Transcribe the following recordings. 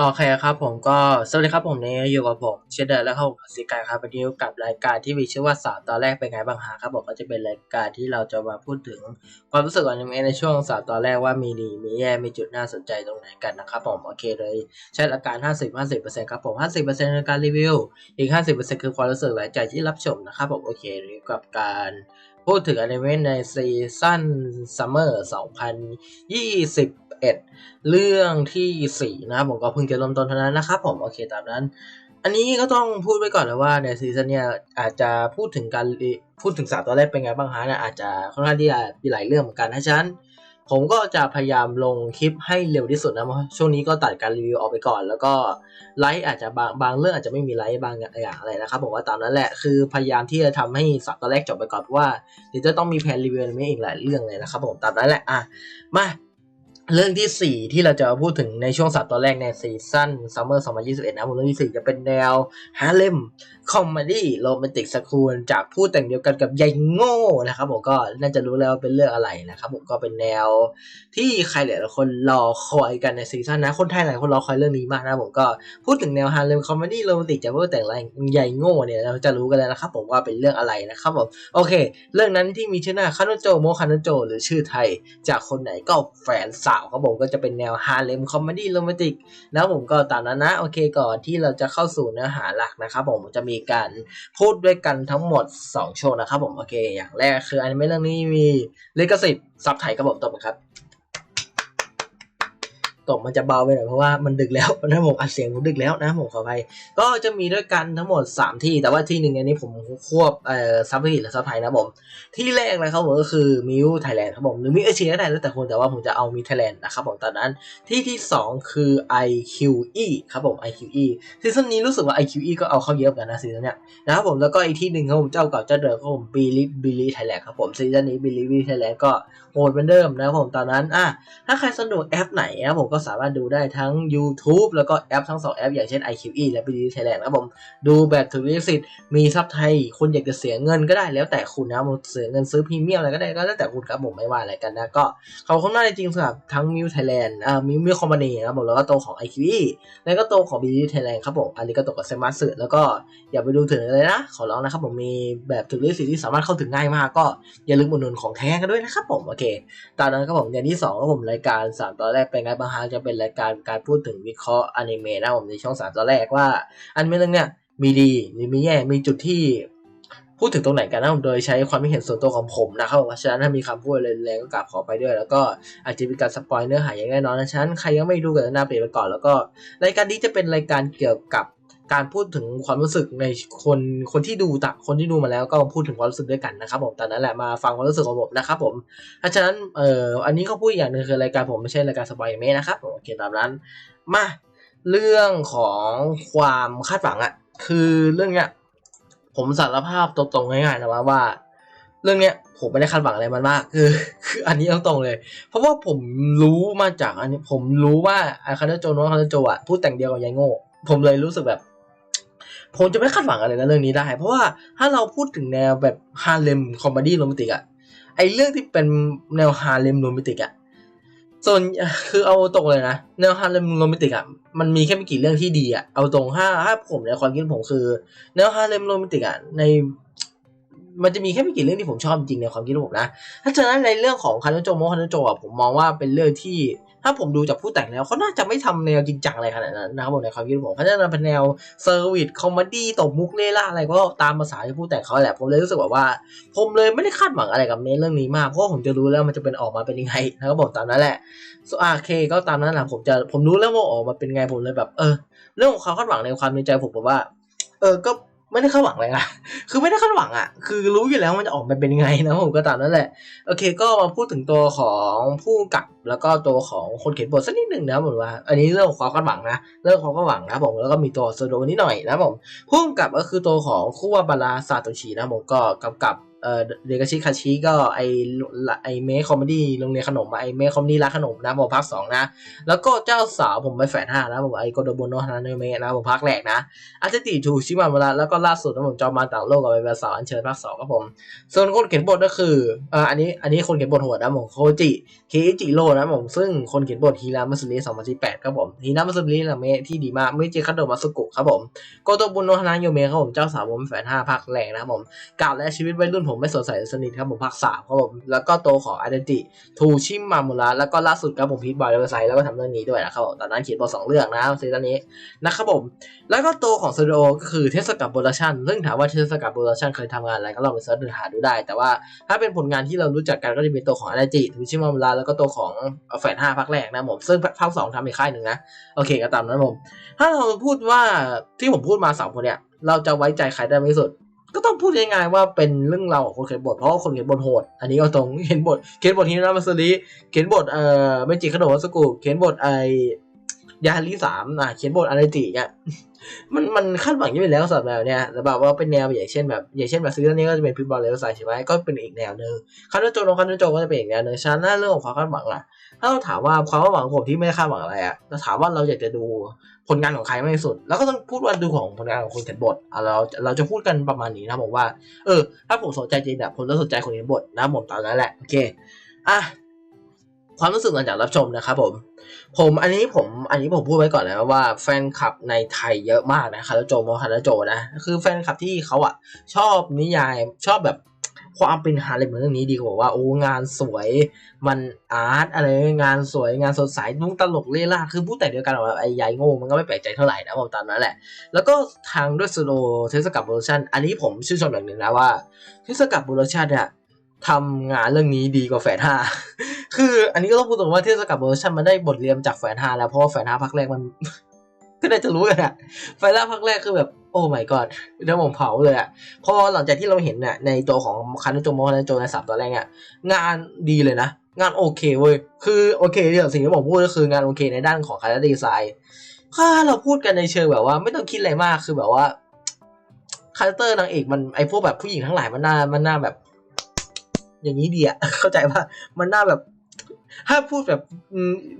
โอเคครับผมก็สวัสดีครับผมเนี่ยอยู่กับผมเชดเดอร์และเข้าสิกายครับวันนี้กับรายการที่มีชื่อว่าสามตอนแรกเป็นไงบ้างฮะครับผมก็จะเป็นรายการที่เราจะมาพูดถึงความรู้สึกอนิเมะในช่วงสามตอนแรกว่ามีดีมีแย่มีจุดน่าสนใจตรงไหนกันนะครับผมโอเคเลยใช้หลักการ 50 50%ครับผม 50%ในการรีวิวอีก 50 คือความรู้สึกหลายใจที่รับชมนะครับผมโอเคกับการพูดถึงอนิเมะในซีซั่นซัมเมอร์ 2021เรื่องที่สี่นะครับผมก็เพิ่งจะเริ่มต้นเท่านั้นนะครับผมโอเคตามนั้น อันนี้ก็ต้องพูดไว้ก่อนเลยว่าในซีซั่นเนี้ยอาจจะพูดถึงการพูดถึงสามตอนแรกเป็นไงบ้างฮะเนี่ยอาจจะค่อนข้างที่จะมีหลายเรื่องเหมือนกันนะฉันผมก็จะพยายามลงคลิปให้เร็วที่สุดนะเพราะช่วงนี้ก็ตัดการรีวิวออกไปก่อน แล้วก็ไลฟ์อาจจะบางบางเรื่องอาจจะไม่มีไลฟ์บางอย่างอะไรนะครับผมว่าตามนั้นแหละคือพยายามที่จะทำให้สามตอนแรกจบไปก่อนเพราะว่าเดี๋ยวจะต้องมีแผนรีวิวไม่อีกหลายเรื่องเลยนะครับผมตามนั้นแหละอะมา เรื่องที่ 4 ที่เราจะพูดถึงในช่วงสัปดาห์แรกในซีซั่นซัมเมอร์2021 นะผมเรื่องที่ 4 จะเป็นแนวฮาเลมคอมเมดี้โรแมนติกสคูลจากผู้แต่งเดียวกันกับยายโง่นะครับผมก็น่าจะรู้แล้วว่าเป็นเรื่องอะไรนะครับผมก็เป็นแนวที่ใครหลายๆคนรอคอยกันในซีซั่นนะ คนไทยหลายคนรอคอยเรื่องนี้มากนะผมก็พูดถึงแนวฮาเลมคอมเมดี้โรแมนติกจากผู้แต่งยายโง่เนี่ยเราจะรู้กันแล้วนะครับผมว่าเป็นเรื่องอะไรนะครับผมโอเค เรื่องนั้นที่มีชื่อหน้าคาโนโจโมคาโนโจหรือชื่อไทย จากคนไหนก็แฟนสาาเขาบอกก็จะเป็นแนวฮาเลมคอมเมดี้โรแมนติกนะผมก็ตามนั้นนะโอเคก่อนที่เราจะเข้าสู่เนื้อหาหลักนะครับผมจะมีการพูดด้วยกันทั้งหมด 2 โชว์นะครับผมโอเค อย่างแรกคืออนิเมะเรื่องนี้มีลิขสิทธิ์ซับไทยครับผมต่อไปครับ ตบมันจะเบาไปหน่อยเพราะว่ามันดึกแล้วนะผมอัดเสียงผมดึกแล้วนะผมขอไปก็จะมีด้วยกันทั้งหมด 3 ที่ แต่ว่าที่หนึ่งอันนี้ผมควบเอ่อซับไทยและซับไทยนะผมที่แรกเลยครับผมก็คือมิวไทยแลนด์ครับผมหรือมิวเอเชียก็ได้แล้วแต่คนแต่ว่าผมจะเอามิวไทยแลนด์นะครับผมตอนนั้นที่ที่ 2 คือ IQE ครับผม IQE ซีซั่นนี้รู้สึกว่า IQE ก็เอาเข้าเยอะเหมือนกันนะซีซั่นเนี้ยนะครับผมแล้วก็อีกที่หนึ่งครับผมเจ้าเก่าเจ้าเดิมครับผมบิลิบิลิไทยแลนด์ครับผมซีซั่นนี้บิลิบิลิไทยแลนด์ก็ ดเหมือนเดิมนะครับผมตอนนั้นอะถ้าใครสนุกแอปไหนนะผมก็สามารถดูได้ทั้ง YouTube แล้วก็แอปทั้งสองแอป อย่างเช่น IQE และบิลิไทยแลนด์ครับผมดูแบบถูกลิขสิทธิ์มีซับไทยคุณอยากจะเสียเงินก็ได้แล้วแต่คุณนะเสียเงินซื้อพรีเมียมอะไรก็ได้ก็แล้วแต่คุณครับผมไม่ว่าอะไรกันนะก็ขอบคุณมากจริงๆสำหรับทั้งมิวไทยแลนด์อ่ามิวมิวคอมพานีนะครับผมแล้วก็ตัวของ IQE แล้วก็ตัวของบิลิไทยแลนด์ครับผมอันนี้ก็ตกกับเซมัสแล้วก็อย่าไปดูถึงเลยนะ ขอร้องนะครับผมมีแบบถูกลิขสิทธิ์ที่สามารถเข้าถึงง่ายมากก็อย่าลืมอุดหนุนของแท้กันด้วยนะครับผมโอเคตอนนั้นครับผมอย่างที่2ครับผมรายการ 3 ตอนแรกเป็นไงบ้างฮะจะเป็นรายการการพูดถึงวิเคราะห์อนิเมะนะผมในช่อง 3 ตอนแรกว่าอนิเมะเรื่องเนี้ยมีดีหรือมีแย่มีจุดที่พูดถึงตรงไหนกันนะผมโดยใช้ความคิดเห็นส่วนตัวของผมนะครับเพราะฉะนั้นถ้ามีคำพูดอะไรแรงก็กราบขอไปด้วย แล้วก็อาจจะมีการสปอยเนื้อหาอย่างแน่นอนนะฉะนั้นใครยังไม่ดูกันหน้าเปลี่ยนไปก่อนแล้วก็รายการนี้จะเป็นรายการเกี่ยวกับ การพูดถึงความรู้สึกในคนคนที่ดูตักคนที่ดูมาแล้วก็พูดถึงความรู้สึกด้วยกันนะครับผมตอนนั้นแหละมาฟังความรู้สึกของผมนะครับผมเพราะฉะนั้นเอ่ออันนี้ก็พูดอย่างหนึ่งคือรายการผมไม่ใช่รายการสปอยเมนะครับโอเคตามนั้นมาเรื่องของความคาดหวังอะคือเรื่องเนี้ยผมสารภาพตรงๆง่ายๆนะว่าว่า เรื่องเนี้ยผมไม่ได้คาดหวังอะไรมันมาก คือ คืออันนี้ตรงๆเลย เพราะว่าผมรู้มาจากอันนี้ผมรู้ว่าอาคาเนโจโนะคาเนโจอะพูดแต่งเดียวกับยายโง่ผมเลยรู้สึกแบบ ผมจะไม่คาดหวังอะไรนะเรื่องนี้ได้ เพราะว่าถ้าเราพูดถึงแนวแบบฮาเลมคอมเมดี้โรแมนติกอะไอเรื่องที่เป็นแนวฮาเลมโรแมนติกอะส่วนคือเอาตรงเลยนะแนวฮาเลมโรแมนติกอะมันมีแค่ไม่กี่เรื่องที่ดีอะเอาตรงถ้าถ้าผมในความคิดผมคือแนวฮาเลมโรแมนติกอะในมันจะมีแค่ไม่กี่เรื่องที่ผมชอบจริงในความคิดของผมนะ ถ้าฉะนั้นในเรื่องของคานุโจโมคานุโจอะผมมองว่าเป็นเรื่องที่ ถ้าผมดูจากผู้แต่งแล้วเขาน่าจะไม่ทำแนวจริงจังอะไรขนาดนั้นนะครับผมในความคิดของผมเขาจะทำเป็นแนวเซอร์วิสคอมเมดี้ตบมุกเล่ล่าอะไรก็ตามภาษาที่ผู้แต่งเขาแหละผมเลยรู้สึกแบบว่า ผมเลยไม่ได้คาดหวังอะไรกับเเรื่องนี้มากเพราะผมจะรู้แล้วมันจะเป็นออกมาเป็นยังไงนะครับผมตามนั้นแหละส่วนอาเคก็ตามนั้นแหละผมจะผมรู้แล้วว่าออกมาเป็นไงผมเลยแบบ เออ เรื่องของความคาดหวังในความในใจผมผมว่า เออก็ ไม่ได้คาดหวังเลยอะคือไม่ได้คาดหวังอะคือรู้อยู่แล้วมันจะออกมาเป็นยังไงนะผมก็ตามนั่นแหละ โอเค ก็มาพูดถึงตัวของผู้กับแล้วก็ตัวของคนเขียนบทสักนิดหนึ่งนะผมว่า อันนี้เรื่องของความคาดหวังนะ เรื่องของความคาดหวังนะผม แล้วก็มีตัวโซโดนิดหน่อยนะผมผู้กับก็คือตัวของคู่วาบาราซาโตชินะผมก็กำกับ เอ่อเดกาชิคาชิก็ไอไอเมคคอมเมดี้โรงเรียนขนมไอเมคคอมเมดี้ร้านขนมนะผมภาคสองนะ แล้วก็เจ้าสาวผมไปแฝดห้านะผมไอโกโดโบโนฮานาเนเมะนะผมภาคแรกนะอาจจะติทูชิมาเวลาแล้วก็ล่าสุดนะผมจอมาต่างโลกกับไปเป็นสาวอัญเชิญภาคสองครับผม ส่วนคนเขียนบทก็คือเอ่ออันนี้อันนี้คนเขียนบทโหดนะผมโคจิเคจิโร่นะผมซึ่งคนเขียนบทฮีรามัสริ2018ครับผมฮีรามัสริละเมะที่ดีมากไม่เจคาโดมัสุกุครับผมโกโตบุโนฮานาโยเมะครับผมเจ้าสาวผมแฝดห้าภาคแรกนะผมกาบและชีวิตวัยรุ่นผมไม่สดใสสนิทครับผมภาคสามครับผมแล้วก็โตของไอเดนติทูชิมมามุระแล้วก็ล่าสุดครับผมพีทบอยเลเวอร์ไซแล้วก็ทำเรื่องนี้ด้วยนะครับตอนนั้นเขียนบทสองเรื่องนะซีซั่นนี้นะครับผมแล้วก็โตของสตูดิโอก็คือเทสกับโปรดักชันซึ่งถามว่าเทสกับโปรดักชันเคยทำงานอะไรก็ลองไปเสิร์ชหาดูได้ แต่ว่าถ้าเป็นผลงานที่เรารู้จักกันก็จะเป็นตัวของอาราจิทูชิมามุระแล้วก็ตัวของแฟนห้าภาคแรกนะผมซึ่งภาคสองทำอีกค่ายหนึ่งนะโอเคก็ตามนั้นผมถ้าเราพูดว่าที่ผมพูดมาสามคนเนี่ยเราจะไว้ใจใครได้มากที่สุด ก็ต้องพูดง่ายๆว่าเป็นเรื่องเราวของคนเขียนบทเพราะคนเขียนบทโหด อันนี้ก็ตรงเขียนบทเขียนบทฮินามาสริเขียนบทเอ่อเมจิคาโดะสกุเขียนบทไอยาฮาริสามอะเขียนบทอะไรจิเนี่ยมันมันคาดหวังอยังไปแล้วสำหรับแบบเนี้ยแต่แบบว่าเป็นแนวอย่างเช่นแบบอย่างเช่นแบบซีรีส์นี้ก็จะเป็นพิบอลเลเวลไซใช่ไหมก็เป็นอีกแนวหนึ่งคาร์โจโนคาร์โจก็จะเป็นอีกแนวหนึ่งฉะนั้นเรื่องของความคาดหวังล่ะ ถ้าเราถามว่าความหวังของผมที่ไม่คาดหวังอะไรอะเราถามว่าเราอยากจะดูผลงานของใครมากที่สุด แล้วก็ต้องพูดว่าดูของผลงานของคนเขียนบทอะเราเราจะพูดกันประมาณนี้นะผมว่า เออ ถ้าผมสนใจจริงเนี่ยผมจะสนใจคนเขียนบทนะผมตามนั้นแหละโอเคอะความรู้สึกหลังจากรับชมนะครับผม ผมอันนี้ผมอันนี้ผมพูดไว้ก่อนแล้วว่าแฟนคลับในไทยเยอะมากนะคาราโจโมคาราโจนะ คือแฟนคลับที่เขาอะชอบนิยายชอบแบบ ความเป็นฮาเลมเรื่องนี้ดีกว่าว่าโอ้งานสวยมันอาร์ตอะไรงานสวยงานสดใสนุ่งตลกเล่ล่าคือพูดแต่เดียวกันแบบไอ้ยายโง่มันก็ไม่แปลกใจเท่าไหร่นะผมตามนั้นแหละ แล้วก็ทางด้วยสโลเทสกับโปรดักชันอันนี้ผมชื่นชมอย่างหนึ่งนะว่าเทสกับโปรดักชันเนี่ยทำงานเรื่องนี้ดีกว่าแฝดห้าคืออันนี้ก็ต้องพูดตรงว่าเทศกับเวอร์ชันมันได้บทเรียนจากแฟนฮาแล้วเพราะว่าแฟนฮาพักแรกมันก็ได้จะรู้กันอะแฟนฮาพักแรกคือแบบ my god เดี๋ยวผมเผาเลยอะพอหลังจากที่เราเห็นเนี่ยในตัวของคันโจโมคันโจในสับตัวแรกเนี่ยงานดีเลยนะ งานโอเคเว้ย คือโอเคที่สิ่งที่ผมพูดก็คืองานโอเคในด้านของคาแรคเตอร์ดีไซน์ถ้าเราพูดกันในเชิงแบบว่า ไม่ต้องคิดอะไรมากคือแบบว่าคาแรคเตอร์นางเอกมันไอพวกแบบผู้หญิงทั้งหลายมันน่ามันน่าแบบ อย่างนี้ดีอะเข้าใจว่ามันน่าแบบ ถ้าพูดแบบ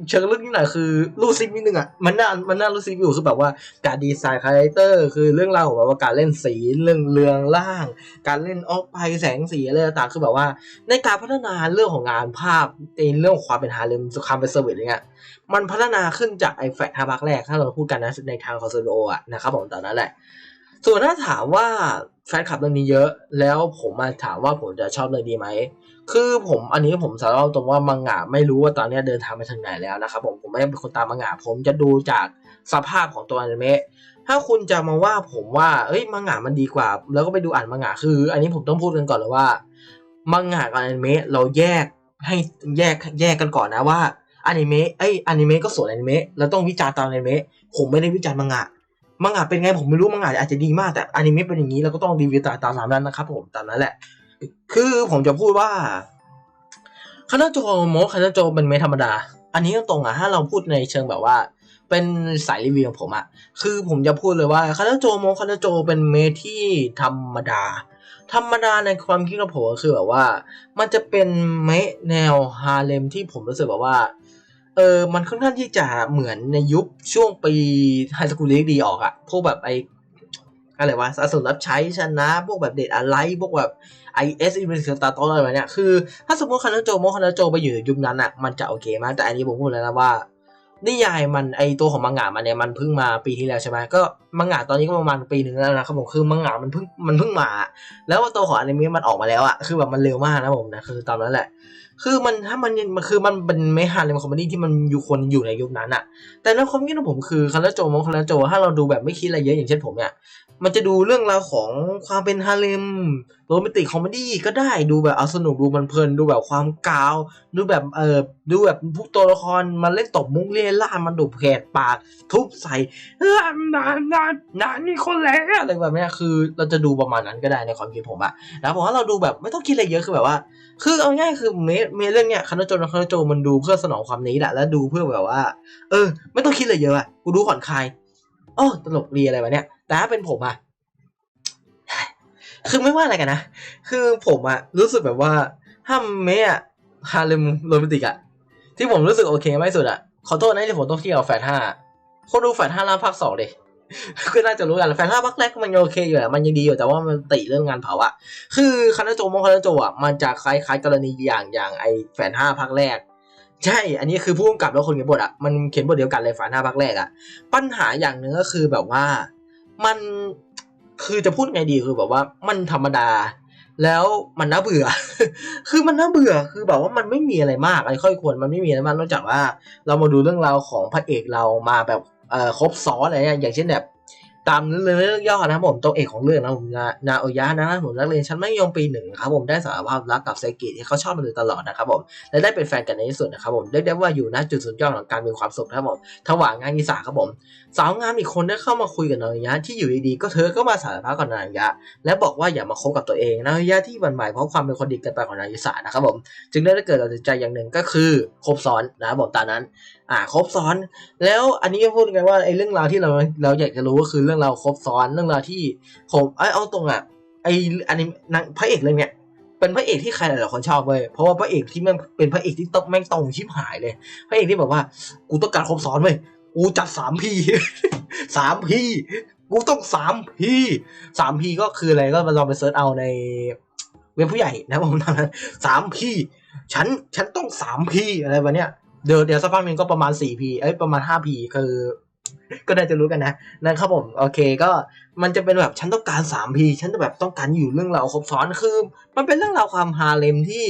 เชิงลึกนิดหน่อยคือรูซิปนิดนึงอะมันน่ามันน่ารู้ซิปอยู่คือแบบว่าการดีไซน์คาแรคเตอร์คือเรื่องราวของแบบว่าการเล่นสีเรื่องเรืองร่าง การเล่นออกไปแสงสีอะไรต่างๆคือแบบว่า ในการพัฒนาเรื่องของงานภาพในเรื่องของความเป็นฮาเลมความเป็นเซอร์วิสอะไรเงี้ยมันพัฒนาขึ้นจากไอแฟกฮาบักแรกถ้าเราพูดกันนะในทางคอนโซลโออะนะครับผมตอนนั้นแหละส่วนถ้าถามว่าแฟนคลับเรื่องนี้เยอะ แล้วผมมาถามว่าผมจะชอบเรื่องนี้ไหม คือผมอันนี้ผมสารภาพตรงว่ามังงะไม่รู้ว่าตอนนี้เดินทางไปถึงไหนแล้วนะครับผมผมไม่ได้เป็นคนตามมังงะผมจะดูจากสภาพของตัวอนิเมะถ้าคุณจะมาว่าผมว่าเอ้ยมังงะมันดีกว่า แล้วก็ไปดูอ่านมังงะคือ อันนี้ผมต้องพูดกันก่อนเลยว่ามังงะกับอนิเมะเราแยกให้แยกแยกกันก่อนนะว่าอนิเมะไอยอนิเมะก็ส่วนอนิเมะเราต้องวิจารณ์ตามอนิเมะผมไม่ได้วิจารณ์มังงะมังงะเป็นไงผมไม่รู้มังงะอาจจะดีมากแต่อนิเมะเป็นอย่างนี้เราก็ต้องรีวิวตามตามนั้นนะครับผมตามนั้นแหละ คือผมจะพูดว่าคานาโจโมคานาโจเป็นเมธรรมดา อันนี้ตรงอะถ้าเราพูดในเชิงแบบว่า เป็นสายรีวิวของผมอะ คือผมจะพูดเลยว่าคานาโจโมคานาโจเป็นเมทที่ธรรมดา ธรรมดาในความคิดของผมคือแบบว่า มันจะเป็นเมแนวฮาเลมที่ผมรู้สึกแบบว่าเออ มันค่อนข้างที่จะเหมือนในยุคช่วงปีไฮสคูลเลกดีออกอะพวกแบบไออะไรวะสะสมรับใช้ชนะ พวกแบบเดทอะไร พวกแบบ ไอเอสอินเวนสตาร์ตอะไรแบบเนี้ยคือ ถ้าสมมติคานาโจโมคานาโจไปอยู่ยุคนั้นอะมันจะโอเคมากแต่อันนี้ผมพูดแล้วนะว่านิยายมันไอตัวของมังงะมันเนี่ยมันเพิ่งมาปีที่แล้วใช่ไหมก็มังงะตอนนี้ก็ประมาณปีหนึ่งแล้วนะครับผมคือมังงะมันเพิ่งมันเพิ่งมา แล้วตัวของอนิเมะมันออกมาแล้วอะคือแบบมันเร็วมากนะผมนะคือตามนั้นแหละ คือมันถ้ามันมันคือมันเป็นไม่ฮาเลมคอมเมดี้ที่มันอยู่คนอยู่ในยุคนั้นอะแต่ในความคิดของผมคือคาราโจมองคาราโจถ้าเราดูแบบไม่คิดอะไรเยอะอย่างเช่นผมเนี่ยมันจะดูเรื่องราวของความเป็นฮาเลม โรแมนติกคอมเมดี้ก็ได้ดูแบบเอาสนุกดูมันเพลินดูแบบความกาว ดูแบบเออดูแบบพวกตัวละครมันเล่นตบมุกเล่นล่ามันดูแผดปาก ทุบใส่เออนานนานนานนี่คนแล้วอะไรแบบเนี้ยคือเราจะดูประมาณนั้นก็ได้ในความคิดผมอะแล้วผมว่าเราดูแบบไม่ต้องคิดอะไรเยอะคือแบบว่า คือเอาง่ายคือเมเมเรื่องเนี้ยคานาโจนคานาโจมันดูเพื่อสนองความนี้แหละแล้วดูเพื่อแบบว่า เออ ไม่ต้องคิดอะไรเยอะอะกูดูผ่อนคลายอ๋อตลกดีอะไรวะเนี้ยแต่ถ้าเป็นผมอะ คือไม่ว่าอะไรกันนะ คือผมอะรู้สึกแบบว่าห้ามเมะฮาเลมโรแมนติกอะที่ผมรู้สึกโอเคมากสุดอะขอโทษนะที่ผมต้องเที่ยวแฟนห้าคนดูแฟนห้าล่าภาคสองเลยคือน่าจะรู้กันแฟนห้าภาคแรกมันยังโอเคอยู่แหละมันยังดีอยู่แต่ว่ามันติเรื่องงานเผาอะคือคานาโจมงคานาโจอะมันจะคล้ายๆกรณีอย่างอย่างไอแฟนห้าภาคแรกใช่ อันนี้คือผู้กำกับแล้วคนเขียนบทอะมันเขียนบทเดียวกันเลยแฟนห้าภาคแรกอะปัญหาอย่างหนึ่งก็คือแบบว่า มัน คือจะพูดไงดีคือแบบว่ามันธรรมดา แล้วมันน่าเบื่อ คือมันน่าเบื่อคือแบบว่ามันไม่มีอะไรมากอะไรค่อยควรมันไม่มีอะไรมากนอกจากว่า เรามาดูเรื่องราวของพระเอกเรามาแบบเอ่อครบซ้อนอะไรเนี่ยอย่างเช่นแบบตามเรื่องเรื่องย่อนะครับผมตัวเอกของเรื่องนะผมนานาโอยะนะครับผมนักเรียนชั้นมัธยมปีหนึ่งครับผมได้สารภาพรักกับไซกิที่เขาชอบมาโดยตลอดนะครับผมและได้เป็นแฟนกันในที่สุดนะครับผมเรียกได้ว่าอยู่ณจุดสุดยอดของการมีความสุขนะครับผมถวางงานอีสาครับผมสาวงามอีกคนได้เข้ามาคุยกับนายะที่อยู่ดีๆก็เธอก็มาสารภาพกับนายะ และบอกว่าอย่ามาคบกับตัวเองนายะที่วันไหวเพราะความเป็นคนดีเกินไปของนายสานะครับผมจึงได้เกิดตัดสินใจอย่างหนึ่งก็คือคบซ้อนนะครับผมตอนนั้น อ่าคบซ้อน แล้วอันนี้ก็พูดกันว่าไอ้เรื่องราวที่เราเราอยากจะรู้ก็คือเรื่องราวคบซ้อนเรื่องราวที่ผมไอ้เอาตรงอะไอ้อันนี้นางพระเอกเรื่องเนี้ยเป็นพระเอกที่ใครหลายๆคนชอบเว้ย เพราะว่าพระเอกที่แม่งเป็นพระเอกที่ต้องแม่งตรงชิบหายเลย พระเอกที่แบบว่ากูต้องการคบซ้อนเว้ย กูจัดสามพี่สามพี่กูต้องสามพี่สามพี่ก็คืออะไรก็มาลองไปเซิร์ชเอาในเว็บผู้ใหญ่นะผมตอนนั้นสามพี่ฉันฉันต้องสามพี่อะไรแบบเนี้ยเดี๋ยวเดี๋ยวสักพักหนึ่งก็ประมาณสี่พีเอ้ยประมาณห้าพีคือ ก็น่าจะรู้กันนะนะครับผมโอเคก็มันจะเป็นแบบฉันต้องการสามพีฉันจะแบบต้องการอยู่เรื่องราวครบซ้อนคือ มันเป็นเรื่องราวความฮาเลมที่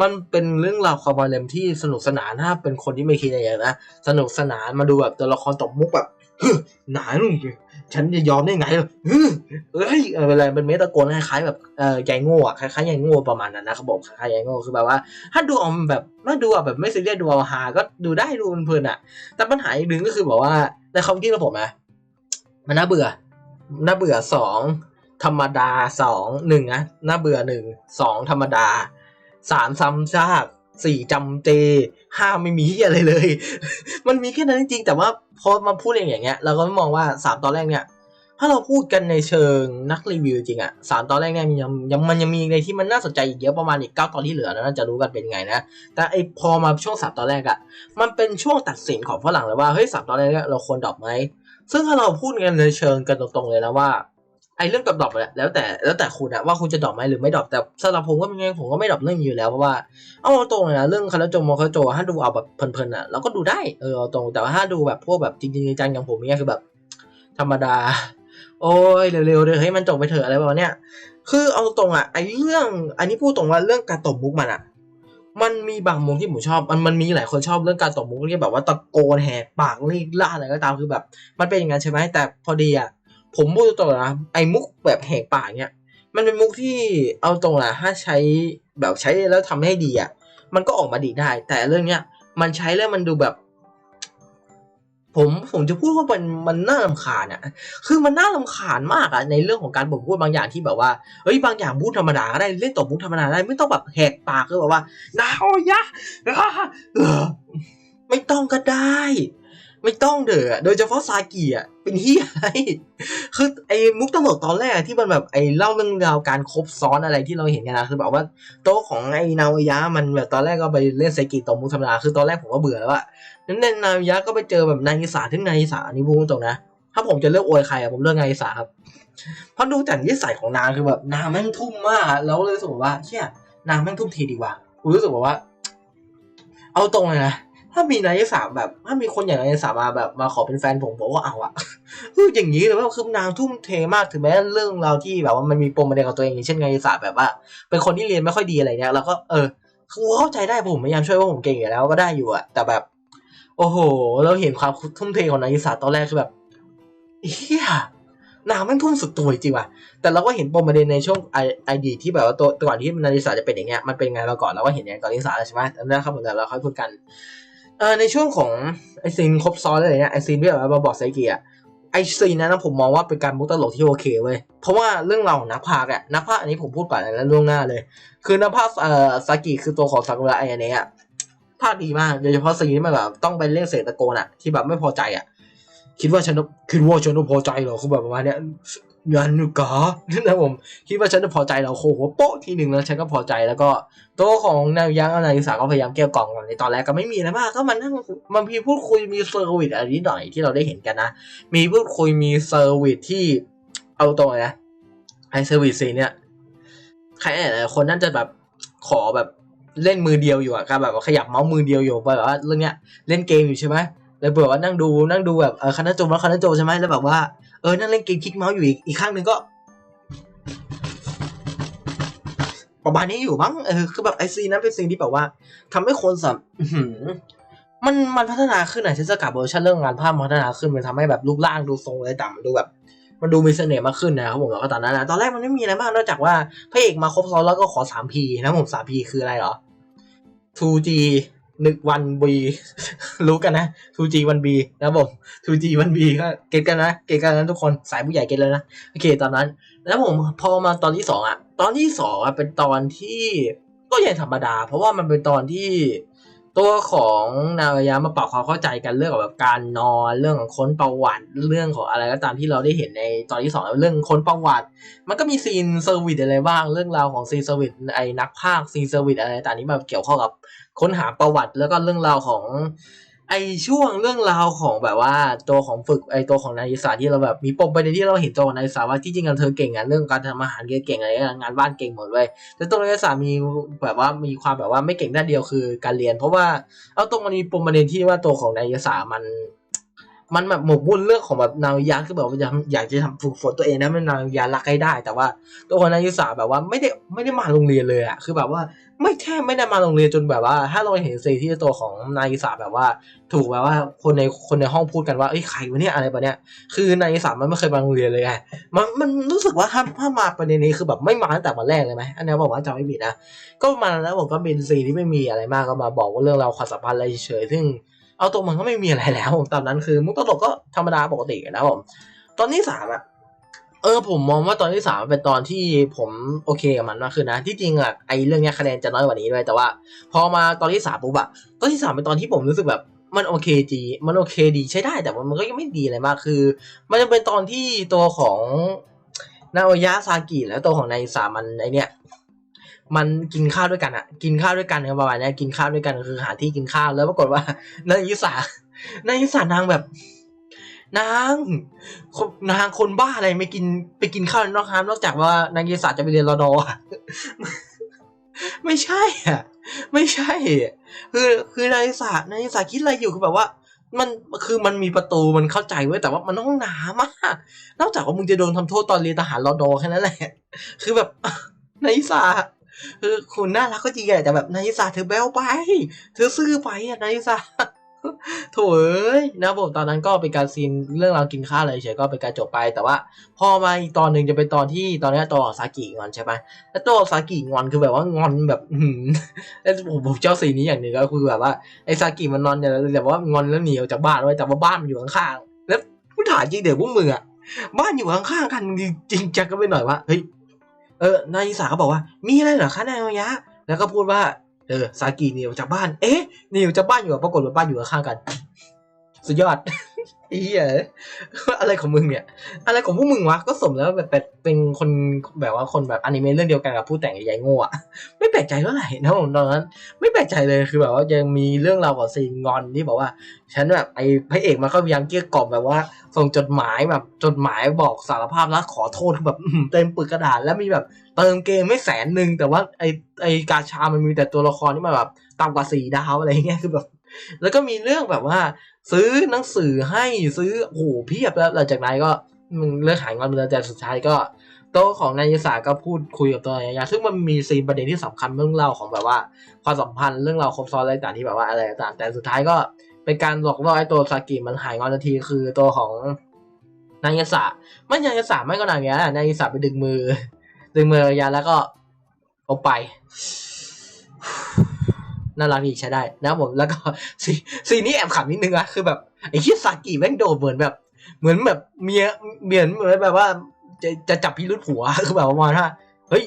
มันเป็นเรื่องราวความฮาเลมที่สนุกสนานถ้าเป็นคนที่ไม่คิดอะไรนะสนุกสนานมาดูแบบตัวละครตบมุกแบบหนาลุงฉันจะยอมได้ไงล่ะฮึเอ้ยออะไรเป็นเมตาโกนคล้ายๆแบบเออใหญ่โง่อะคล้ายๆใหญ่โง่ประมาณนั้นนะครับผมคล้ายๆใหญ่โง่คือแบบว่า ถ้าดูเอาแบบถ้าดูแบบไม่ซีเรียสดูเอาฮาก็ดูได้ดูเพลินอะแต่ปัญหาอีกหนึ่งก็คือแบบว่า ในความคิดของผมนะมันน่าเบื่อ น่าเบื่อสองธรรมดาสองหนึ่งนะน่าเบื่อหนึ่งสองธรรมดาสามซ้ำซากสี่จำเจห้าไม่มีที่อะไรเลย มันมีแค่นั้นจริงๆแต่ว่าพอมาพูดอย่างเงี้ย เราก็มองว่าสามตอนแรกเนี่ย ถ้าเราพูดกันในเชิงนักรีวิวจริงอะสามตอนแรกเนี่ยยังยังมันยังมีในที่มันน่าสนใจอีกเยอะประมาณอีกเก้าตอนที่เหลือนะน่าจะรู้กันเป็นไงนะ แต่ไอพอมาช่วงสามตอนแรกอะมันเป็นช่วงตัดสินของฝรั่งเลยว่าเฮ้ยสามตอนแรกเนี่ยเราควรดรอปไหมซึ่งถ้าเราพูดกันในเชิงกันตรงๆเลยนะว่าไอเรื่องดรอปเนี่ยแล้วแต่แล้วแต่คุณอะว่าคุณจะดรอปไหมหรือไม่ดรอปแต่สำหรับผมก็เป็นไงผมก็ไม่ดรอปเรื่องอยู่แล้วเพราะว่าเอาตรงเลยนะเรื่องคาราโจโมคาโจถ้าดูเอาแบบเพลินๆอะเราก็ดูได้เออเอาตรงแต่ว่าถ้าดูแบบพวกแบบจริงๆจังๆอย่างผมเนี่ยคือแบบธรรมดา โอ้ยเร็วๆเลยเฮ้ยมันจบไปเถอะอะไรแบบเนี้ยคือเอาตรงๆอะไอเรื่องอันนี้พูดตรงว่าเรื่องการตบมุกมันอะ มันมีบางมุมที่ผมชอบ มันมันมีหลายคนชอบเรื่องการตบมุกที่แบบว่าตะโกนแหกปากเรียกล่าอะไรก็ตามคือแบบ มันเป็นอย่างนั้นใช่ไหมแต่พอดีอะผมพูดตรงๆนะไอมุกแบบแหกปากเนี่ยมันเป็นมุกที่เอาตรงนะถ้าใช้แบบใช้แล้วทำให้ดีอะมันก็ออกมาดีได้ แต่เรื่องเนี้ยมันใช้แล้วมันดูแบบ ผมผมจะพูดว่ามันมันน่าลำคาญอะ คือมันน่าลำคาญมากอะในเรื่องของการบ่นพูดบางอย่างที่แบบว่า เฮ้ยบางอย่างพูดธรรมดาก็ได้เล่นตบมุกธรรมดาได้ไม่ต้องแบบแหกปากก็แบบว่านาโอยะอ่าเออไม่ต้องก็ได้ ไม่ต้องเด้อโดยเฉพาะซากิอะเป็นเฮียอะไรคือไอ้มุกตลกตอนแรกที่มันแบบไอ้เล่าเรื่องราวการครบซ้อนอะไรที่เราเห็นกันนะคือแบบว่าโต๊ะของไอ้นาวยะมันแบบตอนแรกก็ไปเล่นไซกิตบมุกธรรมดาคือตอนแรกผมก็เบื่อแล้วอะนั้นในนาวยะก็ไปเจอแบบนายิสาที่นายิสานนี้พูดตรงนะถ้าผมจะเลือกอวยใครอะผมเลือกนายิสาครับเพราะดูจากนิสัยของนางคือแบบนางแม่งทุ่มมากแล้วเลยรู้สึกว่าเชี่ยนางแม่งทุ่มทีดีกว่ากูรู้สึกแบบว่า เอาตรงเลยนะ ถ้ามีนายสามแบบ ถ้ามีคนอย่างนายสามมาแบบมาขอเป็นแฟนผมผมก็เอาอะคืออย่างนี้เลยว่าคือนางทุ่มเทมากถึงแม้เรื่องราวที่แบบว่ามันมีปมประเด็นกับตัวเองอย่างเช่นนายสามแบบว่า เป็นคนที่เรียนไม่ค่อยดีอะไรเงี้ยแล้วก็เออคือเข้าใจได้ผมพยายามช่วยว่าผมเก่งอยู่แล้วก็ได้อยู่อะแต่แบบ โอ้โห เราเห็นความทุ่มเทของนายสามตอนแรกคือแบบเฮียนางม่งทุ่มสุดตัวจริงว่ะ แต่เราก็เห็นปมประเด็นในช่วงไอไอดีที่แบบว่าตัวก่อนที่นาริสาจะเป็นอย่างเงี้ย มันเป็นไงเราก่อนเราก็เห็นอย่างก่อนนาริสาวใช่ไหมแล้วนะครับผมเดี๋ยวเราค่อยพูดกัน เออในช่วงของไอซีนครบซ้อนอะไรเนี่ยไอซีนที่แบบมาบอกไซเกียไอซีนนั้นผมมองว่าเป็นการมุกตลกที่โอเคเว้ยเพราะว่าเรื่องเราของนักพากย์อะนักพากย์อันนี้ผมพูดก่อนแล้วล่วงหน้าเลย คือนักพากย์เอ่อซากิคือตัวของซากุระไอเนี้ยพากดีมากโดยเฉพาะซีนที่มันแบบต้องไปเล่นเสียงตะโกนอะที่แบบไม่พอใจอะคิดว่าฉันคิดว่าฉันต้องพอใจเหรอคือแบบประมาณเนี้ย ยันนุกะนะผมคิดว่าฉันจะพอใจแล้วโอ้โหโป๊ะทีหนึ่งแล้วฉันก็พอใจแล้วก็ตัวของนายยังนายสาก็พยายามเกลี้ยกล่อมก่อนในตอนแรกก็ไม่มีอะไรมากก็มันนั่งมันมีพูดคุยมีเซอร์วิสอะไรนิดหน่อยที่เราได้เห็นกันนะ มีพูดคุยมีเซอร์วิสที่เอาตรงนะไอเซอร์วิสซีเนี่ยใครหลายๆคนน่าจะแบบขอแบบเล่นมือเดียวอยู่อะการแบบขยับเมาส์มือเดียวอยู่แบบว่าเรื่องเนี้ยเล่นเกมอยู่ใช่ไหมแล้วเบื่อว่านั่งดูนั่งดูแบบเออคณะจมแล้วคณะโจใช่ไหมแล้วแบบว่า เออนั่งเล่นเกมคลิกเมาส์อยู่อีกอีกข้างหนึ่งก็ ประมาณนี้อยู่มั้งเออคือแบบไอซีนั้นเป็นสิ่งที่แบบว่าทำให้คนสับมันมันพัฒนาขึ้นอะเทศกาลเวอร์ชันเรื่องงานภาพพัฒนาขึ้นมันทำให้แบบรูปร่างดูทรงอะไรต่างมันดูแบบ มันดูมีเสน่ห์มากขึ้นนะครับผมแล้วก็ตอนนั้นนะตอนแรกมันไม่มีอะไรมากนอกจากว่าพระเอกมาครบซ้อนแล้วก็ขอ 3P นะผม 3P คืออะไรเหรอ 2G นึ่งวัน B รู้กันนะ 2G วัน B นะครับผม 2G วัน B ก็เก็ตกันนะ เก็ตกันนะทุกคนสายผู้ใหญ่เก็ตเลยนะ โอเคตอนนั้น แล้วผมพอมาตอนที่สองอะตอนที่สองอะเป็นตอนที่ก็ยังธรรมดา เพราะว่ามันเป็นตอนที่ตัวของนาวายะมาปรับความเข้าใจกันเรื่องของแบบการนอนเรื่องของค้นประวัติเรื่องของอะไรก็ตามที่เราได้เห็นในตอนที่สองเรื่องค้นประวัติ มันก็มีซีนเซอร์วิสอะไรบ้างเรื่องราวของซีนเซอร์วิสไอ้นักพากซีนเซอร์วิสอะไรต่างนี้แบบเกี่ยวข้องกับ ค้นหาประวัติแล้วก็เรื่องราวของ ไอช่วงเรื่องราวของแบบว่าตัวของฝึกไอตัวของนายสาที่เราแบบมีปมประเด็นที่เราเห็นตัวของนายสาว่าที่จริงกันเธอเก่งอะเรื่องการทำอาหารเก่งอะไรเงี้ยงานบ้านเก่งหมดเลยแต่ตัวนายสามีแบบว่ามีความแบบว่าไม่เก่งด้านเดียวคือการเรียน เพราะว่าเอาตรงมันมีปมประเด็นที่ว่าตัวของนายสามัน มันแบบหมกมุ่นเรื่องของแบบนาวิยะคือแบบว่าอยากอยากจะทำฝึกฝนตัวเองนะมันนาวิยะรักให้ได้ แต่ว่าตัวของนายสาแบบว่าไม่ได้ไม่ได้มาโรงเรียนเลยอะคือแบบว่าไม่แค่ไม่ได้มาโรงเรียนจนแบบว่า ถ้าเราเห็นซีที่ตัวของนายสาแบบว่า ถูกแบบว่าคนในคนในห้องพูดกันว่าเอ้ยใครวะเนี่ยอะไรแบบเนี้ยคือนายสามันไม่เคยมาโรงเรียนเลยไงมันมันรู้สึกว่าถ้าถ้ามาประเด็นนี้คือแบบไม่มาตั้งแต่วันแรกเลยไหมอันนี้บอกว่าจำไม่ผิดนะก็มาแล้วผมก็เป็นซีที่ไม่มีอะไรมากก็มาบอกว่าเรื่องราวความสัมพันธ์อะไรเฉยซึ่ง เอาตรงมันก็ไม่มีอะไรแล้วตอนนั้นคือมุกตลกก็ธรรมดาปกตินะผมตอนที่สามอะเออผมมองว่าตอนที่สามเป็นตอนที่ผมโอเคกับมันมากขึ้นนะที่จริงอะไอเรื่องเนี้ยคะแนนจะน้อยกว่านี้ด้วยแต่ว่า พอมาตอนที่สามปุ๊บอะตอนที่สามเป็นตอนที่ผมรู้สึกแบบมันโอเคจีมันโอเคดีใช้ได้แต่ว่ามันก็ยังไม่ดีอะไรมากคือ มันจะเป็นตอนที่ตัวของนาโอยะซากิแล้วตัวของนายสามันไอเนี้ย มันกินข้าวด้วยกันอะกินข้าวด้วยกันเนี่ยประมาณเนี้ยกินข้าวด้วยกันคือหาที่กินข้าวแล้วปรากฏว่านายยิสานายยิสานางแบบ นางนางคนบ้าอะไรไม่กินไปกินข้าวนอกร้านนอกจากว่านางยิสาจะไปเรียนรอดออะไม่ใช่อะ ไม่ใช่อะคือคือนายยิสานายยิสาคิดอะไรอยู่คือแบบว่า มันคือมันมีประตูมันเข้าใจไว้แต่ว่ามันต้องหนามากนอกจากว่ามึงจะโดนทำโทษตอนเรียนทหารรอดอแค่นั้นแหละ คือแบบนายยิสา คือคุณน่ารักก็จริงแหละแต่แบบนายิสาเธอแบ้วไป เธอซื่อไปอะนายิสาโถเอ้ยนะผมตอนนั้นก็เป็นการซีนเรื่องราวกินข้าวอะไรเฉยก็เป็นการจบไป แต่ว่าพอมาอีกตอนหนึ่งจะเป็นตอนที่ตอนนี้ตัวขอซากิงอนใช่ไหมแล้วตัวซากิงอนคือแบบว่างอนแบบหือแล้วผมผมเจ้าซีนนี้อย่างหนึ่งก็คือแบบว่าไอ้ซากิมันนอนเนี่ยแบบว่างอนแล้วหนีออกจากบ้านไว้แต่ว่าบ้านมันอยู่ข้างๆแล้วผู้ถ่ายจริงเดี๋ยวพวกมึงอะบ้านอยู่ข้างๆกันจริงจังก็ไปหน่อยว่าเฮ้ย ออนายสาก็บอกว่า มีอะไรเหรอคะนายอยะ แล้วก็พูดว่า เออ ซากิหนีออกจากบ้าน เอ๊ะหนีออกจากบ้านอยู่ปรากฏว่าบ้านอยู่ข้างกัน สุดยอด เหี้ยอะไรของมึงเนี่ย อะไรของพวกมึงวะ ก็สมแล้วแบบเป็นคนแบบว่าคนแบบอนิเมะเรื่องเดียวกันกับผู้แต่งใหญ่โง่อะไม่แปลกใจเท่าไหร่นะผมตอนนั้น ไม่แปลกใจเลยคือแบบว่ายังมีเรื่องราวของซีนงอนที่บอกว่า ฉันแบบไอ้พระเอกมันก็พยายามเกลี้ยกล่อมแบบว่า ส่งจดหมายแบบจดหมายบอกสารภาพรักขอโทษคือแบบเต็มปึกกระดาษแล้วมีแบบเติมเกมไม่แสนหนึ่งแต่ว่าไอ้ไอ้กาชามันมีแต่ตัวละครที่มาแบบต่ำกว่าสี่ดาวอะไรเงี้ยคือแบบ แล้วก็มีเรื่องแบบว่า ซื้อหนังสือให้ซื้อโอ้โหเพียบแล้วหลังจากนั้นก็มึงเลิกหายงอนไปแล้วแต่สุดท้ายก็โต๊ะของนายศาก็พูดคุยกับตัวนายยาซึ่งมันมีซีนประเด็นที่สำคัญเรื่องเล่าของแบบว่า ความสัมพันธ์เรื่องราวครบซ้อนอะไรต่างที่แบบว่าอะไรต่างแต่สุดท้ายก็เป็นการหลอกล่อไอ้ตัวซากิมันหายงอนทันทีคือตัวของนายศาไม่นายศาไม่ก็นางยะนายศาไปดึงมือ ดึงมือยาแล้วก็เอาไป น่ารักดีใช้ได้นะครับผมแล้วก็ซีซีนนี้แอบขำนิดนึงอะคือแบบไอ้ที่ซากิแม่งโดดเหมือนแบบ เหมือนแบบเมียเหมือนเหมือนแบบว่า จะจะจับพิรุษผัวคือแบบประมาณว่าเฮ้ย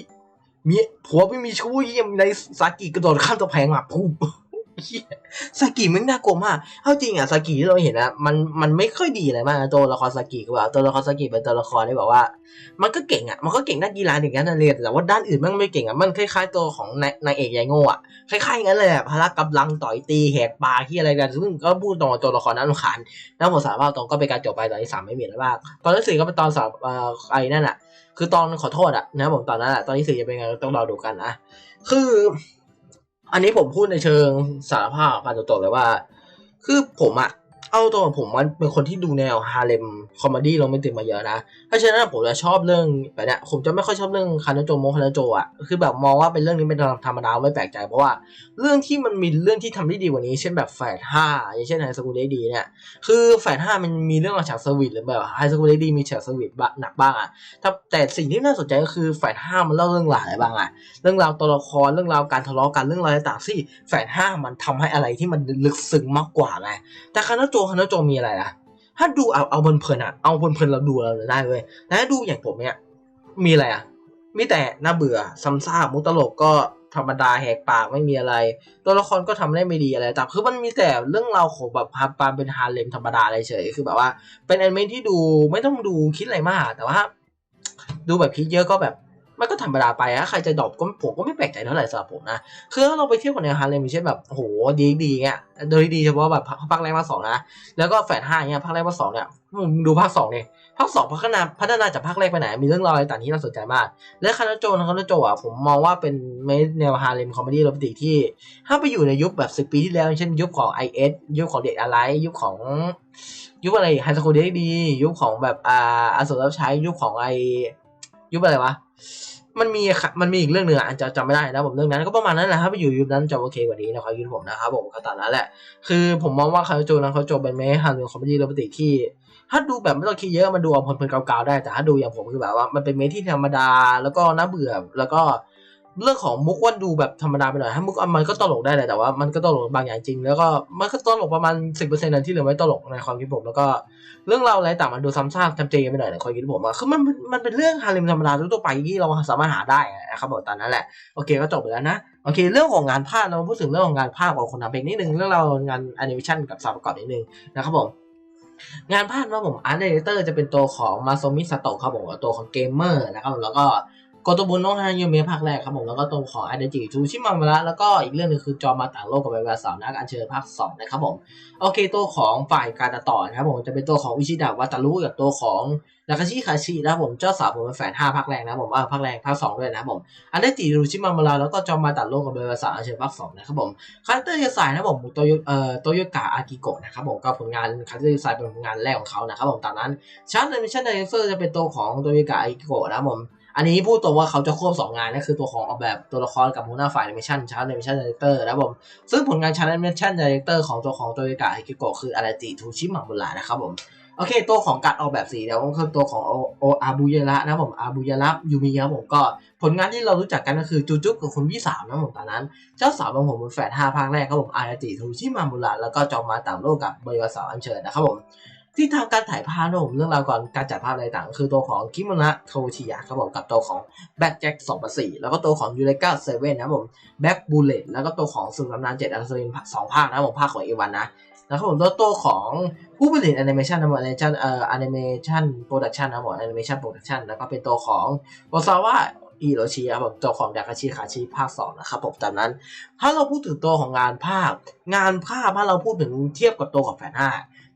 เมียผัวไม่มีชู้ยังในซากิกระโดดข้ามตัวแพงอะพูบ เหี้ยซากิมันน่ากลัวมากเอาจริงอะซากิที่เราเห็นนะมันมันไม่ค่อยดีอะไรมากนะตัวละครซากิก็แบบตัวละครซากิเป็นตัวละครที่แบบว่า มันก็เก่งอะมันก็เก่งด้านกีฬาเด็กด้านเรียนแต่ว่าด้านอื่นมันไม่เก่งอะมันคล้ายๆตัวของนายนางเอกยายโง่อะคล้ายๆงั้นเลยอะพละกำลังต่อยตีแหกปากที่อะไรกันซึ่งก็พูดตรงตัวละครนั้นขานแล้วผมสารภาพตรงก็เป็นการจบไปตอนที่สามไม่มีอะไรมากตอนที่สี่ก็เป็นตอนสามเอ่อไอ้นั่นอะคือตอนขอโทษอะนะผมตอนนั้นอะตอนที่สี่จะเป็นไงต้องรอดูกันนะคือ อันนี้ผมพูดในเชิงสารภาพการตรงๆเลยว่า คือผมอะ เอาตัวผมมันเป็นคนที่ดูแนวฮาเลมคอมเมดี้โรแมนติกมาเยอะนะ เพราะฉะนั้นผมจะชอบเรื่องแบบเนี้ยผมจะไม่ค่อยชอบเรื่องคานาโจโมคานาโจอะคือแบบมองว่าเป็นเรื่องนี้เป็นธรรมดาไม่แปลกใจเพราะว่าเรื่องที่มันมีเรื่องที่ทำได้ดีกว่านี้ เช่นแบบแฝดห้าอย่างเช่นไฮสคูลได้ดีเนี่ยคือแฝดห้ามันมีเรื่องฉากสวีทหรือแบบไฮสคูลได้ดีมีฉากสวีทหนักบ้างอะแต่แต่สิ่งที่น่าสนใจก็คือแฝดห้ามันเล่าเรื่องราวอะไรบ้างอะเรื่องราวตัวละครเรื่องราวการทะเลาะกันเรื่องราวต่างๆที่แฝดห้ามันทำให้อะไรที่มันลึกซึ้งมากกว่าไงแต่คานาโจคานาโจมีอะไรล่ะ ถ้าดูเอาเอาเพลินๆอะเอาเพลินๆเราดูเราได้เว้ยแต่ถ้าดูอย่างผมเนี่ยมีอะไรอะมีแต่น่าเบื่อซ้ำซากมุกตลกก็ธรรมดาแหกปากไม่มีอะไร ตัวละครก็ทำได้ไม่ดีอะไร แต่คือมันมีแต่เรื่องราวของแบบพาปามเป็นฮาเลมธรรมดาอะไรเฉย คือแบบว่า เป็นแอนิเมะที่ดูไม่ต้องดูคิดอะไรมาก แต่ว่า ดูแบบคิดเยอะก็แบบ มันก็ธรรมดาไปอะใครจะดรอปก็ผมก็ไม่แปลกใจเท่าไหร่สำหรับผมนะ คือถ้าเราไปเที่ยวกับแนวฮาร์เลมเช่นแบบโหดีดีเงี้ยโดยดีเฉพาะแบบภาคแรกภาคสองนะแล้วก็แฝดห้าเงี้ยภาคแรกภาคสองเนี่ยมึงดูภาคสองเนี่ยภาคสองพัฒนาพัฒนาจากภาคแรกไปไหน มีเรื่องราวอะไรต่างที่น่าสนใจมาก และคานาโจนะคานาโจอะผมมองว่าเป็นเมแนวฮาร์เลมคอมเมดี้โรแมนติกที่ ถ้าไปอยู่ในยุคแบบสิบปีที่แล้ว เช่นยุคของ i อยุคของเด็กอะไรยุคของยุคอะไรไฮสคูลเด็กดี ยุคของแบบอ่าอสุรับใช้ยุคของไอ ยุคอะไรวะมันมีค่ะมันมีอีกเรื่องหนึ่งอะจะจำไม่ได้นะผมเรื่องนั้นก็ประมาณนั้นแหละถ้าไปอยู่ยุคนั้นจะโอเคกว่านี้นะครับยุคผมนะครับผมก็ตามนั้นแหละ คือผมมองว่าคาโจนั้นเขาจบเป็นเมฮันหรือคอมเมดี้โรแมนติกที่ ถ้าดูแบบไม่ต้องคิดเยอะมันดูเอาเพลินๆเก่าๆได้แต่ถ้าดูอย่างผมคือแบบว่ามันเป็นเมที่ธรรมดาแล้วก็น่าเบื่อแล้วก็ เรื่องของมุกวันดูแบบธรรมดาไปหน่อยถ้ามุกมันก็ตลกได้แหละแต่ว่ามันก็ตลกบางอย่างจริง แล้วก็มันก็ตลกประมาณสิบเปอร์เซ็นต์นั้นที่เหลือไม่ตลกในความคิดผมแล้วก็เรื่องราวอะไรต่างมันดูซ้ำซากจำเจไปหน่อยในความคิดผมอะคือมันมันเป็นเรื่องฮาเลมธรรมดาทั่วไปที่เราสามารถหาได้นะครับผมตอนนั้นแหละโอเคก็จบไปแล้วนะโอเค เรื่องของงานภาพเราพูดถึงเรื่องของงานภาพของคนทำเพลงนิดนึงเรื่องเราวงานแอนิเมชันกับสาวประกอบนิดนึงนะครับผมงานภาพนะผมอาร์ตเดเตอร์จะเป็นตัวของมาโซมิสโตะครับผมตัวของเกมเมอร์นะครับแล้วก็ โกโตบุนโนฮานยูเมะภาคแรกครับผมแล้วก็ตัวของอาเดจิทูชิมามาระแล้วก็อีกเรื่องหนึงคือจอมาต่างโลกกับเวลาสาวนักอัญเชิญภาคสองนะครับผมโอเคตัวของฝ่ายการตัดต่อนะครับผมจะเป็นตัวของวิชิดะวัตารุกับตัวของนากาชิคาชินะครับผมเจ้าสาวผมเป็นแฟนห้าภาคแรกนะผมอ่าภาคแรกภาคสองด้วยนะผมอันได้จิรูชิมามาระแล้วก็จอมาตัดโลกกับเบลซาอัญเชิญภาคสองนะครับผมคาแรคเตอร์ดีไซน์นะผมโตโยเอ่อโตโยกะอากิโกะนะครับผมก็ผลงานคาแรคเตอร์ดีไซน์เป็นผลงานแรกของเขานะครับผมตามนั้นชาร์ตแอนิเมชั่นไดเรคเตอร์จะเป็นตัวของโตโยกะอากิโกะนะผม อันนี้พูดตรงว่าเขาจะควบสองงานนั่นคือตัวของออกแบบตัวละครกับหัวหน้าฝ่ายแอนิเมชันชาร์ตแอนิเมชันดีเรคเตอร์นะครับผมซึ่งผลงานชาร์ตแอนิเมชันดีเรคเตอร์ของตัวของโตโยกะอากิโกะคืออาราจิทูชิมังบุระนะครับผมโอเค ตัวของการออกแบบสีแล้วก็คือตัวของโอโออาบุยระนะผมอาบุยระยูมิครับผมก็ ผลงานที่เรารู้จักกันก็คือจูจุกับคุณพี่สาวนะผมตอนนั้น เจ้าสาวของผมเป็นแฝดห้าภาคแรกครับผมอาราจิทูชิมังบุระแล้วก็จอมมาตามโลกกับบริวารสาวอัญเชิญนะครับผม ที่ทางการถ่ายภาพนะผมเรื่องราวก่อนการจัดภาพอะไรต่างคือตัวของคิมุระโทชิยะครับผมกับตัวของแบ็กแจ็คสองพันสี่แล้วก็ตัวของยูเลกาเซเว่นนะผมแบ็กบูเลตแล้วก็ตัวของสุนทรนานเจ็ดอัลเซรินสองภาคนะผมภาคของเอวันนะแล้วก็ผมตัวตัวของผู้ผลิตแอนิเมชันนะผมแอนิเมชันเอ่อแอนิเมชันโปรดักชันนะผมแอนิเมชันโปรดักชันแล้วก็เป็นตัวของโอซาวะอิโรชิครับผมตัวของดากาชิคาชิภาคสองนะครับผมจากนั้น ถ้าเราพูดถึงตัวของงานภาพ งานภาพถ้าเราพูดถึงเทียบกับตัวของแฟนห้า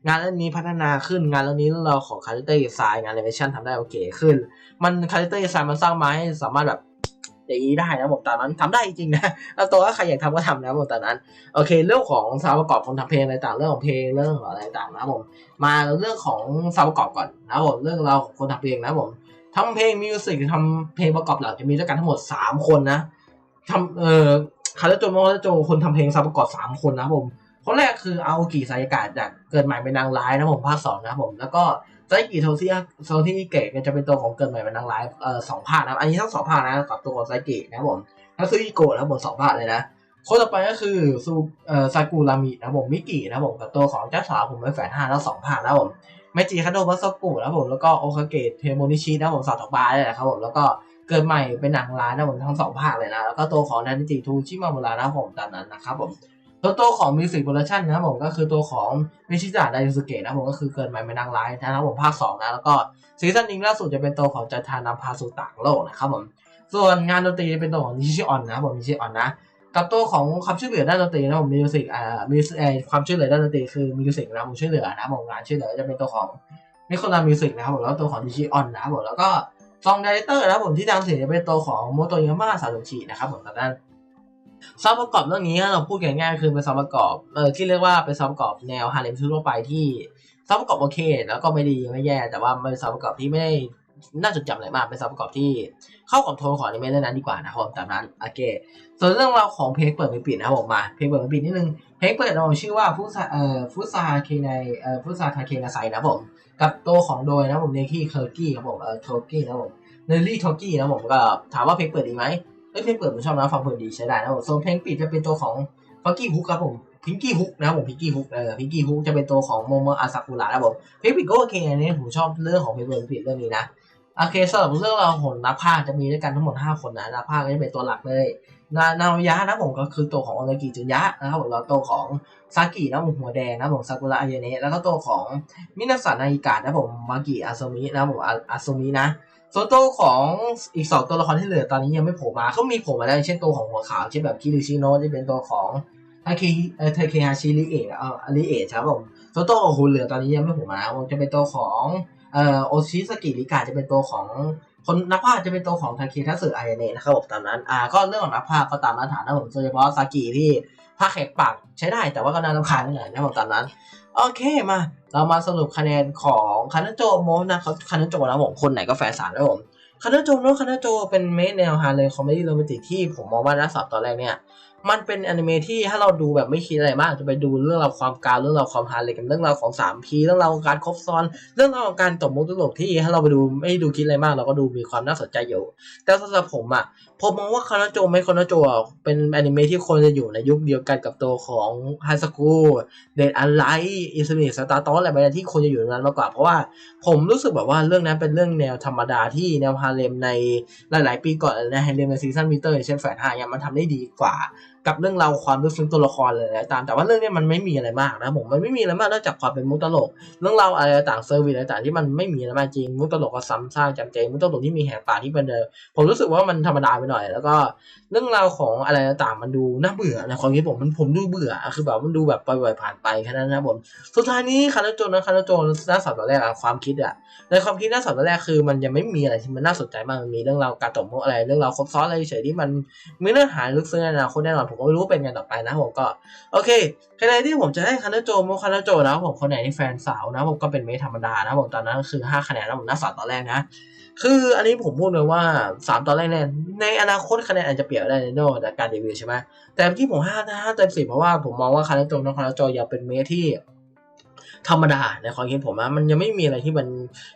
งานเรื่องนี้พัฒนาขึ้นงานเรื่องนี้เราของคาแรคเตอร์ดีไซน์งานแอนิเมชันทำได้โอเคขึ้น มันคาแรคเตอร์ดีไซน์มันสร้างมาให้สามารถแบบอย่างนี้ได้นะผมตอนนั้นทำได้จริงนะแล้วตัวว่าใครอยากทำก็ทำนะผมตอนนั้น โอเค เรื่องของซาวประกอบคนทำเพลงอะไรต่างเรื่องของเพลงเรื่องของอะไรต่างนะผม มาเรื่องของซาวประกอบก่อนนะผมเรื่องเราคนทำเพลงนะผมทำเพลงมิวสิกทำเพลงประกอบหลักจะมีด้วยกันทั้งหมดสามคนนะทำเอ่อคาร์โจโมคาร์โจคนทำเพลงซาวประกอบสามคนนะผม คนแรกคือเอาโอกิไซากะจากเกิดใหม่เป็นนางร้ายนะผมภาคสองนะผมแล้วก็ไซกิโทซิโซที่เกะจะเป็นตัวของเกิดใหม่เป็นนางร้ายเอ่อสองภาคนะอันนี้ทั้งสองภาคนะกับตัวของไซกินะผมแล้วซูอิโกะนะครับผมสองภาคเลยนะคนต่อไปก็คือซูเอ่อซากุรามินะผมมิกินะผมกับตัวของเจ้าสาวผมเป็นแฝดห้าทั้งสองภาคนะผมเมจิคาโดะมัสโกุนะผมแล้วก็โอคาเกะเทโมนิชินะผมสาวถกบาเลยนะครับผมแล้วก็เกิดใหม่เป็นนางร้ายนะผมทั้งสองภาคเลยนะแล้วก็ตัวของนานิจิทูชิมามุระนะผมตามนั้นนะครับผม ตัวตัวของมิวสิกโปรดักชันนะครับผมก็คือตัวของมิชิดะไดยูสุเกะนะครับผมก็คือเกินไปไม่นางร้ายนะครับผมภาค2นะแล้วก็ซีซั่นนี้ล่าสุดจะเป็นตัวของจันทานำพาสู่ต่างโลกนะครับผมส่วนงานดนตรีเป็นตัวของนิชิออนนะครับผมนิชิออนนะกับตัวของความช่วยเหลือด้านดนตรีนะผมมิวสิกอ่ามิวสิกความช่วยเหลือด้านดนตรีคือมิวสิกนะผมช่วยเหลือนะผมงานช่วยเหลือจะเป็นตัวของนิโคลามิวสิกนะครับผมแล้วตัวของนิชิออนนะครับผมแล้วก็ซองไดเรคเตอร์นะครับผมที่ทำเสียจะเป็นตัวของโมโตยาม่าซาโตชินะครับผมตอนนั้น ซอฟต์ประกอบเรื่องนี้เราพูดกันง่ายๆคือเป็นซอฟต์ประกอบเออที่เรียกว่าเป็นซอฟต์ประกอบแนวฮาเลมทั่วไปที่ซอฟต์ประกอบโอเค แล้วก็ไม่ดีไม่แย่แต่ว่าเป็นซอฟต์ประกอบที่ไม่ได้น่าจดจำอะไรมากเป็นซอฟต์ประกอบที่เข้ากับโทนของอนิเมะเรื่องนั้นดีกว่านะครับตามนั้นโอเคส่วนเรื่องราวของเพลงเปิดไม่ปิดนะครับผมมาเพลงเปิดไม่ปิดนิดนึงเพลงเปิดเราชื่อว่าฟุซาเอ่อฟุซาเคในเอ่อฟุซาทาเคนาไซนะผมกับตัวของโดยนะผมเนกี้เคอร์กี้ครับผมเอ่อโทกี้นะผมเนลลี่โทกี้นะผมก็ถามว่าเพลงเปิดดีไหม เอ้ยเพลงเปิดผมชอบนะฟังเพลินดีใช้ได้นะผมส่วนเพลงปิดจะเป็นตัวของฟังกี้ฮุกครับผมพิงกี้ฮุกนะครับผมพิงกี้ฮุกเออพิงกี้ฮุกจะเป็นตัวของโมโมอาซากุระนะครับผมเพลงปิดก็โอเคอันนี้ผมชอบเรื่องของเพลงเปิดปิดเรื่องนี้นะโอเคสำหรับเรื่องราวของนักพากย์จะมีด้วยกันทั้งหมด 5 คนนะนักพากย์ก็จะเป็นตัวหลักเลยนานาวยะนะผมก็คือตัวของโอนากิจุนยะนะครับผมแล้วตัวของซากินะผมหัวแดงนะผมซากุระอายเนะแล้วก็ตัวของมินาสานาอิกะนะผมมากิอาโซมินะผมอาโซมินะ ส่วนตัวของอีกสองตัวละครที่เหลือตอนนี้ยังไม่โผล่มาเขามีโผล่มาแล้วเช่นตัวของหัวขาวเช่นแบบคิริชิโนะที่เป็นตัวของทาเคเออทาเคฮาชิริเอะเอ่อริเอะครับผมส่วนตัวของหุ่นเหลือตอนนี้ยังไม่โผล่มาจะเป็นตัวของเอ่อโอชิสกิริกาจะเป็นตัวของคนนักพากย์จะเป็นตัวของทาเคทัสึอายเนะนะครับผมตามนั้นอ่าก็เรื่องของนักพากย์ก็ตามมาตรฐานนะผมโดยเฉพาะซากิที่พากย์แขกปากใช้ได้แต่ว่าก็น่ารำคาญนิดหน่อยนะผมตามนั้น โอเคมา เรามาสรุปคะแนนของคานาโจโมนะครับคานาโจนะผมคนไหนก็แฟนสารนะผมคานาโจโนคานาโจเป็นเมสแนวฮาร์เลยคอมเมดี้โรแมนติกที่ผมมองว่าน่าสับตอนแรกเนี่ย มันเป็นอนิเมะที่ถ้าเราดูแบบไม่คิดอะไรมากจะไปดูเรื่องราวความกาวเรื่องราวความฮาร์เลยกันเรื่องราวของสามพีเรื่องราวของการครบซ้อน เรื่องราวของการตบมุกตลกที่ถ้าเราไปดูไม่ดูคิดอะไรมากเราก็ดูมีความน่าสนใจอยู่ แต่สำหรับผมอะผมมองว่าคานโจไม่คานโจเป็นอนิเมะที่ควรจะอยู่ในยุคเดียวกันกับตัวของไฮสคูเดดอันไลท์อิสมิสตาร์ตอสอะไรแบบนี้ที่ควรจะอยู่ตรงนั้นมากกว่า เพราะว่าผมรู้สึกแบบว่าเรื่องนั้นเป็นเรื่องแนวธรรมดาที่แนวฮาเลมในหลาย ๆ ปีก่อนในฮาเลมในซีซั่นมิเตอร์เช่นแฟนห้าเนี่ยมันทำได้ดีกว่า กับเรื่องราวความลึกซึ้งตัวละครเลยนะตามแต่ว่าเรื่องนี้มันไม่มีอะไรมากนะผมมันไม่มีอะไรมากนอกจากความเป็นมุกตลก เรื่องราวอะไรต่างเซอร์วิสอะไรต่างที่มันไม่มีอะไรมากจริงมุกตลกก็ซ้ำซากจำเจมุกตลกที่มีแหกปากที่เป็นเดิมผมรู้สึกว่ามันธรรมดาไปหน่อย แล้วก็เรื่องราวของอะไรต่างมันดูน่าเบื่อในความคิดผมมันผมดูเบื่อคือแบบมันดูแบบปล่อยๆผ่านไปแค่นั้นนะผมสุดท้ายนี้คานาโจนนะคานาโจนน่าสนตอนแรกอะความคิดอะในความคิดน่าสนตอนแรกคือ มันยังไม่มีอะไรที่มันน่าสนใจมากมันมีเรื่องราวการตบมุกอะไรเรื่องราวครบซ้อนอะไรเฉยๆที่มันมีเนื้อหาลึกซึ้งในอนาคตแน่นอนผมก็ไม่รู้เป็นไงต่อไปนะผมก็โอเคคะแนนที่ผมจะให้คานาโจโมคานาโจนะผมคนไหนที่แฟนสาวนะผมก็เป็นไม่ธรรมดานะผมตอนนั้นคือ5คะแนนนะผมน่าสอนตอนแรกนะคืออันนี้ผมพูดเลยว่า 3 ตอนแรกเนี่ยในอนาคตคะแนนอาจจะเปลี่ยนได้ในโน่จากการรีวิวใช่ไหมแต่ที่ผม5นะ5เต็มสิบเพราะว่าผมมองว่าคานาโจโมคานาโจยังเป็นเมที่ ธรรมดาในความคิดผมนะมันยังไม่มีอะไรที่มัน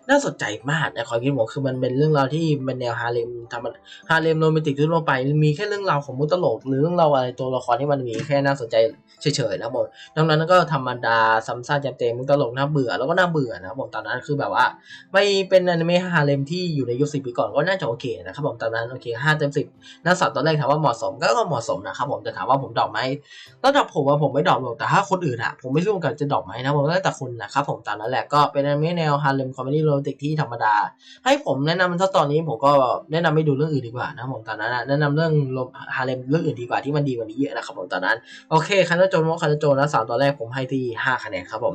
น่าสนใจมากในความคิดผมคือมันเป็นเรื่องราวที่เป็นแนวฮาเลมธรรมดาฮาเลมโรแมนติกทั่วไป มีแค่เรื่องราวของมุตลก หรือเรื่องราวอะไรตัวละครที่มันมีแค่น่าสนใจเฉยๆนะผมดังนั้นก็ธรรมดาซ้ำซากจำเจมุตลกน่าเบื่อแล้วก็น่าเบื่อนะครับผมตอนนั้นคือแบบว่า ไม่เป็นอนิเมะฮาเลมที่อยู่ในยุคสิบปีก่อนก็น่าจะโอเคนะครับผมตอนนั้นโอเคห้าเต็มสิบน่าสับตอนแรกถามว่าเหมาะสมก็ก็เหมาะสมนะครับผมแต่ถามว่าผมดอกไหมนอกจากผมว่าผมไม่ดรอปหรอกแต่ถ้าคนอื่นอะผมไม่รู้เหมือนกันจะดอปไหมนะผมแต่คุณนะครับผมตามนั้นแหละก็เป็นอนิเมะแนวฮาร์เลมคอมเมดี้โรแมนติกที่ธรรมดา ให้ผมแนะนำมันถ้าตอนนี้ผมก็แนะนำไม่ดูเรื่องอื่นดีกว่านะผมตอนนั้นอะแนะนำเรื่องฮาร์เลมเรื่องอื่นดีกว่าที่มันดีกว่านี้เยอะนะครับผมตอนนั้นโอเคคันโจนว่าคันโจนนะสามตอนแรกผมให้ที่ห้าคะแนนครับผม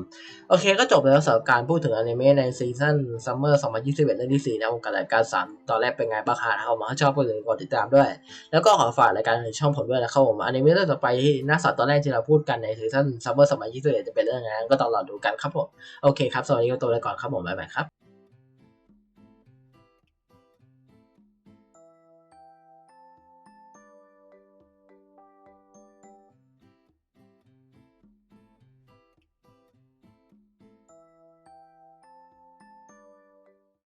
โอเคก็จบไปแล้วสำหรับการพูดถึงอนิเมะในซีซั่นซัมเมอร์2021เรื่องที่สี่นะผมกับรายการสามตอนแรกเป็นไงบ้างฮะนะครับผมถ้าชอบก็อย่าลืมกดติดตามด้วย แล้วก็ขอฝากรายการในช่องผมด้วยนะครับผมอนิเมะเรื่องต่อไปที่น่าสนตอนแรกที่เราพูดกันในซีซั่นซัมเมอร์สมัยที่สุดจะเป็นเรื่องไงก็ต้องรอดูกันครับผม โอเคครับ สวัสดีครับตัวไปก่อนครับผมบ๊ายบายครับ